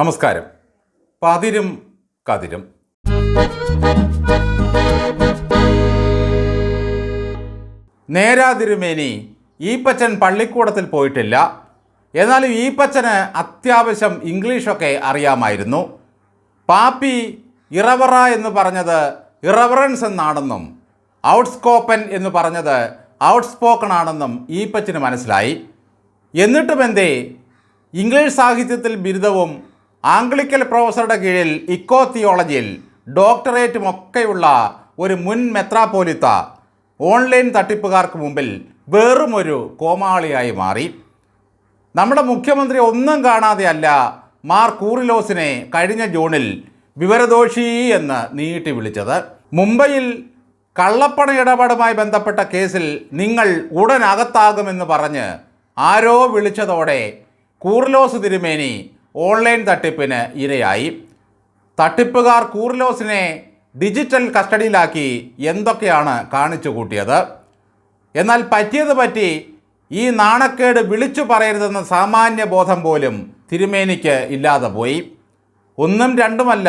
നമസ്കാരം. പതിരും കതിരും. നേരാതിരുമേനി ഈപ്പച്ചൻ പള്ളിക്കൂടത്തിൽ പോയിട്ടില്ല. എന്നാലും ഈപ്പച്ചന് അത്യാവശ്യം ഇംഗ്ലീഷൊക്കെ അറിയാമായിരുന്നു. പാപ്പി ഇറവറ എന്ന് പറഞ്ഞത് ഇറവറൻസ് എന്നാണെന്നും ഔട്ട്സ്കോപ്പൻ എന്ന് പറഞ്ഞത് ഔട്ട്സ്പോക്കൺ ആണെന്നും ഈപ്പച്ചന് മനസ്സിലായി. എന്നിട്ടും എന്തേ ഇംഗ്ലീഷ് സാഹിത്യത്തിൽ ബിരുദവും ആംഗ്ലിക്കൽ പ്രൊഫസറുടെ കീഴിൽ ഇക്കോ തിയോളജിയിൽ ഡോക്ടറേറ്റും ഒക്കെയുള്ള ഒരു മുൻ മെത്രാപോലിത്ത ഓൺലൈൻ തട്ടിപ്പുകാർക്ക് മുമ്പിൽ വെറുമൊരു കോമാളിയായി മാറി. നമ്മുടെ മുഖ്യമന്ത്രി ഒന്നും കാണാതെയല്ല മാർ കൂറിലോസിനെ കഴിഞ്ഞ ജൂണിൽ വിവരദോഷി എന്ന് നീട്ടി വിളിച്ചത്. മുംബൈയിൽ കള്ളപ്പണ ഇടപാടുമായി ബന്ധപ്പെട്ട കേസിൽ നിങ്ങൾ ഉടൻ അകത്താകുമെന്ന് പറഞ്ഞ് ആരോ വിളിച്ചതോടെ കൂറിലോസ് തിരുമേനി ഓൺലൈൻ തട്ടിപ്പിന് ഇരയായി. തട്ടിപ്പുകാർ കൂർലോസിനെ ഡിജിറ്റൽ കസ്റ്റഡിയിലാക്കി എന്തൊക്കെയാണ് കാണിച്ചു കൂട്ടിയത്? എന്നാൽ പറ്റിയത് പറ്റി ഈ നാണക്കേട് വിളിച്ചു പറയരുതെന്ന സാമാന്യ ബോധം പോലും തിരുമേനിക്ക് ഇല്ലാതെ പോയി. ഒന്നും രണ്ടുമല്ല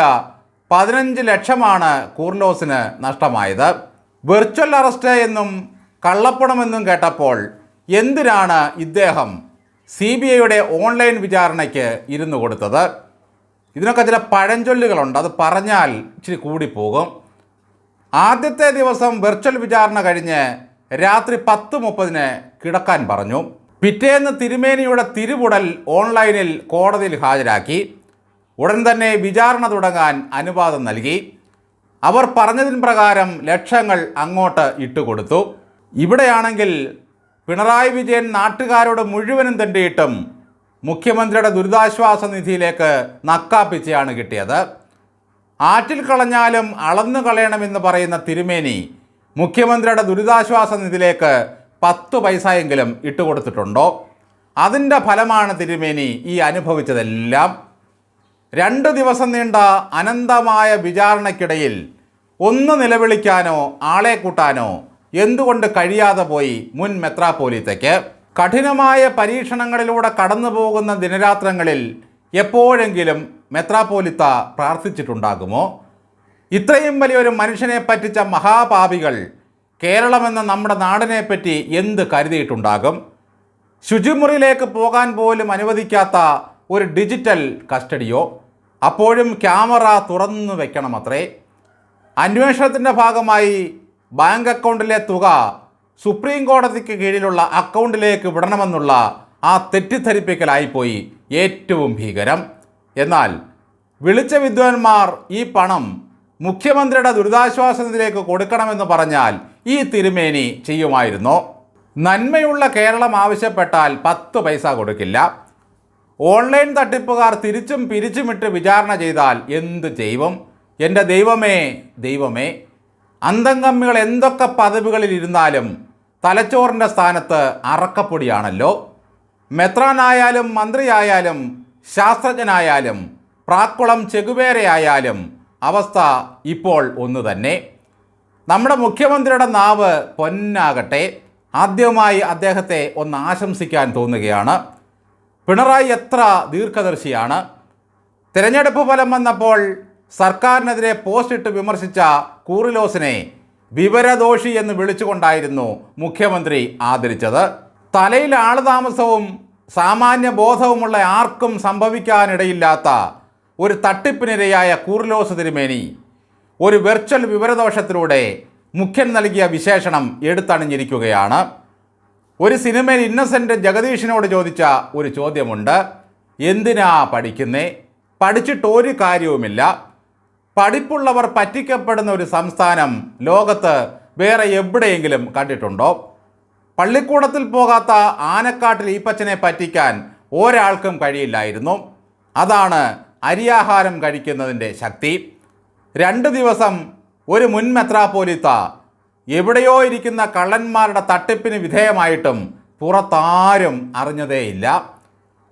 പതിനഞ്ച് ലക്ഷമാണ് കൂർലോസിന് നഷ്ടമായത്. വെർച്വൽ അറസ്റ്റ് എന്നും കള്ളപ്പണമെന്നും കേട്ടപ്പോൾ എന്തിനാണ് ഇദ്ദേഹം സി ബി ഐയുടെ ഓൺലൈൻ വിചാരണയ്ക്ക് ഇരുന്നു കൊടുത്തത്. ഇതിനൊക്കെ ചില പഴഞ്ചൊല്ലുകളുണ്ട്. അത് പറഞ്ഞാൽ ഇച്ചിരി കൂടിപ്പോകും. ആദ്യത്തെ ദിവസം വെർച്വൽ വിചാരണ കഴിഞ്ഞ് രാത്രി പത്ത് മുപ്പതിന് കിടക്കാൻ പറഞ്ഞു. പിറ്റേന്ന് തിരുമേനിയുടെ തിരുവുടൽ ഓൺലൈനിൽ കോടതിയിൽ ഹാജരാക്കി. ഉടൻ തന്നെ വിചാരണ തുടങ്ങാൻ അനുവാദം നൽകി. അവർ പറഞ്ഞതിൻ പ്രകാരം ലക്ഷങ്ങൾ അങ്ങോട്ട് ഇട്ടുകൊടുത്തു. ഇവിടെയാണെങ്കിൽ പിണറായി വിജയൻ നാട്ടുകാരോട് മുഴുവനും തെണ്ടിയിട്ടും മുഖ്യമന്ത്രിയുടെ ദുരിതാശ്വാസ നിധിയിലേക്ക് നക്കാപ്പിച്ചയാണ് കിട്ടിയത്. ആറ്റിൽ കളഞ്ഞാലും അളന്നു കളയണമെന്ന് പറയുന്ന തിരുമേനി മുഖ്യമന്ത്രിയുടെ ദുരിതാശ്വാസ നിധിയിലേക്ക് പത്ത് പൈസയെങ്കിലും ഇട്ടുകൊടുത്തിട്ടുണ്ടോ? അതിന്റെ ഫലമാണ് തിരുമേനി ഈ അനുഭവിച്ചതെല്ലാം. രണ്ട് ദിവസം നീണ്ട അനന്തമായ വിചാരണയ്ക്കിടയിൽ ഒന്ന് നിലവിളിക്കാനോ ആളെ കൂട്ടാനോ എന്തുകൊണ്ട് കഴിയാതെ പോയി മുൻ മെത്രാപ്പോലീത്തയ്ക്ക്? കഠിനമായ പരീക്ഷണങ്ങളിലൂടെ കടന്നു പോകുന്ന ദിനരാത്രങ്ങളിൽ എപ്പോഴെങ്കിലും മെത്രാപ്പോലിത്ത പ്രാർത്ഥിച്ചിട്ടുണ്ടാകുമോ? ഇത്രയും വലിയൊരു മനുഷ്യനെ പറ്റിച്ച മഹാപാപികൾ കേരളമെന്ന നമ്മുടെ നാടിനെ പറ്റി എന്ത് കരുതിയിട്ടുണ്ടാകും? ശുചിമുറിയിലേക്ക് പോകാൻ പോലും അനുവദിക്കാത്ത ഒരു ഡിജിറ്റൽ കസ്റ്റഡിയോ? അപ്പോഴും ക്യാമറ തുറന്നു വെക്കണമത്രേ. അന്വേഷണത്തിന്റെ ഭാഗമായി ബാങ്ക് അക്കൗണ്ടിലെ തുക സുപ്രീം കോടതിക്ക് കീഴിലുള്ള അക്കൗണ്ടിലേക്ക് വിടണമെന്നുള്ള ആ തെറ്റിദ്ധരിപ്പിക്കലായിപ്പോയി ഏറ്റവും ഭീകരം. എന്നാൽ വിളിച്ച വിദ്വാൻമാർ ഈ പണം മുഖ്യമന്ത്രിയുടെ ദുരിതാശ്വാസ നിധിയിലേക്ക് കൊടുക്കണമെന്ന് പറഞ്ഞാൽ ഈ തിരുമേനി ചെയ്യുമായിരുന്നു? നന്മയുള്ള കേരളം ആവശ്യപ്പെട്ടാൽ പത്ത് പൈസ കൊടുക്കില്ല. ഓൺലൈൻ തട്ടിപ്പുകാർ തിരിച്ചും പിരിച്ചുമിട്ട് വിചാരണ ചെയ്താൽ എന്ത് ദൈവം എന്റെ ദൈവമേ ദൈവമേ. അന്തംകമ്മികൾ എന്തൊക്കെ പദവികളിൽ ഇരുന്നാലും തലച്ചോറിന്റെ സ്ഥാനത്ത് അറക്കപ്പൊടിയാണല്ലോ. മെത്രാനായാലും മന്ത്രിയായാലും ശാസ്ത്രജ്ഞനായാലും പ്രാക്കുളം ചെകുവേരയായാലും അവസ്ഥ ഇപ്പോൾ ഒന്ന് തന്നെ. നമ്മുടെ മുഖ്യമന്ത്രിയുടെ നാവ് പൊന്നാകട്ടെ. ആദ്യമായി അദ്ദേഹത്തെ ഒന്ന് ആശംസിക്കാൻ തോന്നുകയാണ്. പിണറായി എത്ര ദീർഘദർശിയാണ്. തിരഞ്ഞെടുപ്പ് ഫലം വന്നപ്പോൾ സർക്കാരിനെതിരെ പോസ്റ്റ് ഇട്ട് വിമർശിച്ച കൂറിലോസിനെ വിവരദോഷി എന്ന് വിളിച്ചുകൊണ്ടായിരുന്നു മുഖ്യമന്ത്രി ആദരിച്ചത്. തലയിൽ ആളുതാമസവും സാമാന്യ ബോധവുമുള്ള ആർക്കും സംഭവിക്കാനിടയില്ലാത്ത ഒരു തട്ടിപ്പിനിരയായ കൂറിലോസ് തിരുമേനി. ഒരു വെർച്വൽ വിവരദോഷത്തിലൂടെ മുഖ്യൻ നൽകിയ വിശേഷണം എടുത്തണിഞ്ഞിരിക്കുകയാണ്. ഒരു സിനിമയിൽ ഇന്നസെന്റ് ജഗദീഷിനോട് ചോദിച്ച ഒരു ചോദ്യമുണ്ട്. എന്തിനാ പഠിക്കുന്നേ? പഠിച്ചിട്ടൊരു കാര്യവുമില്ല. പഠിപ്പുള്ളവർ പറ്റിക്കപ്പെടുന്ന ഒരു സംസ്ഥാനം ലോകത്ത് വേറെ എവിടെയെങ്കിലും കണ്ടിട്ടുണ്ടോ? പള്ളിക്കൂടത്തിൽ പോകാത്ത ആനക്കാട്ടിൽ ഈപ്പച്ചനെ പറ്റിക്കാൻ ഒരാൾക്കും കഴിയില്ലായിരുന്നു. അതാണ് അരിയാഹാരം കഴിക്കുന്നതിന്റെ ശക്തി. രണ്ട് ദിവസം ഒരു മുൻ മെത്രാപോലിത്ത എവിടെയോ ഇരിക്കുന്ന കള്ളന്മാരുടെ തട്ടിപ്പിന് വിധേയമായിട്ടും പുറത്താരും അറിഞ്ഞതേയില്ല.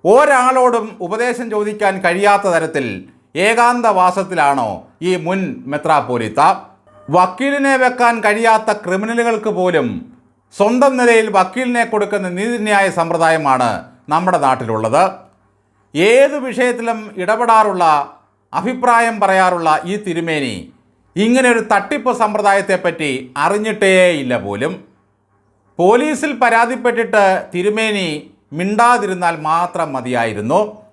ഒരാളോടും ഉപദേശം ചോദിക്കാൻ കഴിയാത്ത തരത്തിൽ ഏകാന്തവാസത്തിലാണോ ഈ മുൻ മെത്രാപ്പോലിത്ത? വക്കീലിനെ വെക്കാൻ കഴിയാത്ത ക്രിമിനലുകൾക്ക് പോലും സ്വന്തം നിലയിൽ വക്കീലിനെ കൊടുക്കുന്ന നീതിന്യായ സമ്പ്രദായമാണ് നമ്മുടെ നാട്ടിലുള്ളത്. ഏത് വിഷയത്തിലും ഇടപെടാറുള്ള അഭിപ്രായം പറയാറുള്ള ഈ തിരുമേനി ഇങ്ങനെ ഒരു തട്ടിപ്പ് സമ്പ്രദായത്തെപ്പറ്റി അറിഞ്ഞിട്ടേയില്ല പോലും. പോലീസിൽ പരാതിപ്പെട്ടിട്ട് തിരുമേനി മിണ്ടാതിരുന്നാൽ മാത്രം മതിയായിരുന്നു.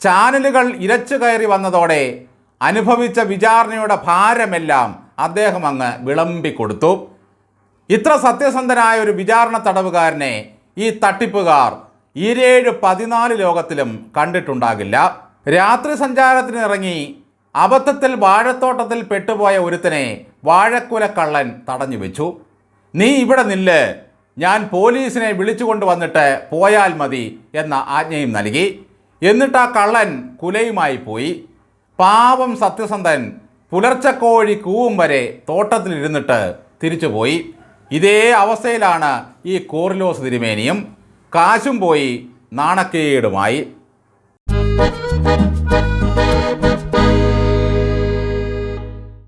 ചാനലുകൾ ഇരച്ചു കയറി വന്നതോടെ അനുഭവിച്ച വിചാരണയുടെ ഭാരമെല്ലാം അദ്ദേഹം അങ്ങ് വിളമ്പിക്കൊടുത്തു ഇത്ര സത്യസന്ധനായ ഒരു വിചാരണ തടവുകാരനെ ഈ തട്ടിപ്പുകാർ ഇരേഴ് പതിനാല് ലോകത്തിലും കണ്ടിട്ടുണ്ടാകില്ല. രാത്രി സഞ്ചാരത്തിനിറങ്ങി അബദ്ധത്തിൽ വാഴത്തോട്ടത്തിൽ പെട്ടുപോയ ഒരുത്തനെ വാഴക്കുല കള്ളൻ തടഞ്ഞു വെച്ചു. നീ ഇവിടെ നില്ല്. ഞാൻ പോലീസിനെ വിളിച്ചുകൊണ്ട് വന്നിട്ട് പോയാൽ മതി എന്ന ആജ്ഞയും നൽകി. എന്നിട്ട് ആ കള്ളൻ കുലയുമായി പോയി. പാവം സത്യസന്ധൻ പുലർച്ചക്കോഴി കൂവും വരെ തോട്ടത്തിലിരുന്നിട്ട് തിരിച്ചുപോയി ഇതേ അവസ്ഥയിലാണ് ഈ കോറിലോസ് തിരുമേനിയും. കാശും പോയി നാണക്കേടുമായി.